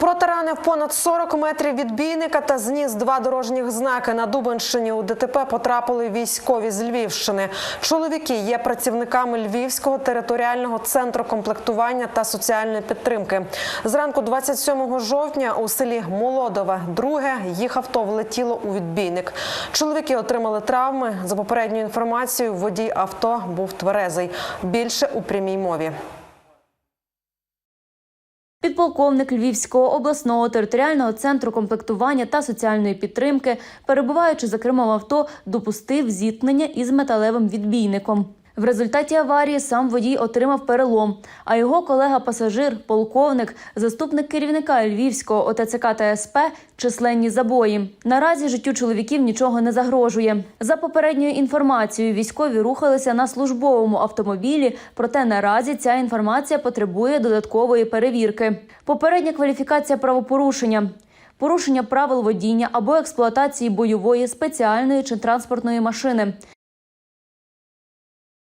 Протаранив понад 40 метрів від бійника та зніс два дорожніх знаки. На Дубенщині у ДТП потрапили військові з Львівщини. Чоловіки є працівниками Львівського територіального центру комплектування та соціальної підтримки. Зранку 27 жовтня у селі Молодове друге їх авто влетіло у відбійник. Чоловіки отримали травми. За попередньою інформацією, водій авто був тверезий. Більше у прямій мові. Підполковник Львівського обласного територіального центру комплектування та соціальної підтримки, перебуваючи за кермом авто, допустив зіткнення із металевим відбійником. В результаті аварії сам водій отримав перелом, а його колега-пасажир, полковник, заступник керівника Львівського ОТЦК та СП – численні забої. Наразі життю чоловіків нічого не загрожує. За попередньою інформацією, військові рухалися на службовому автомобілі, проте наразі ця інформація потребує додаткової перевірки. Попередня кваліфікація правопорушення. Порушення правил водіння або експлуатації бойової спеціальної чи транспортної машини,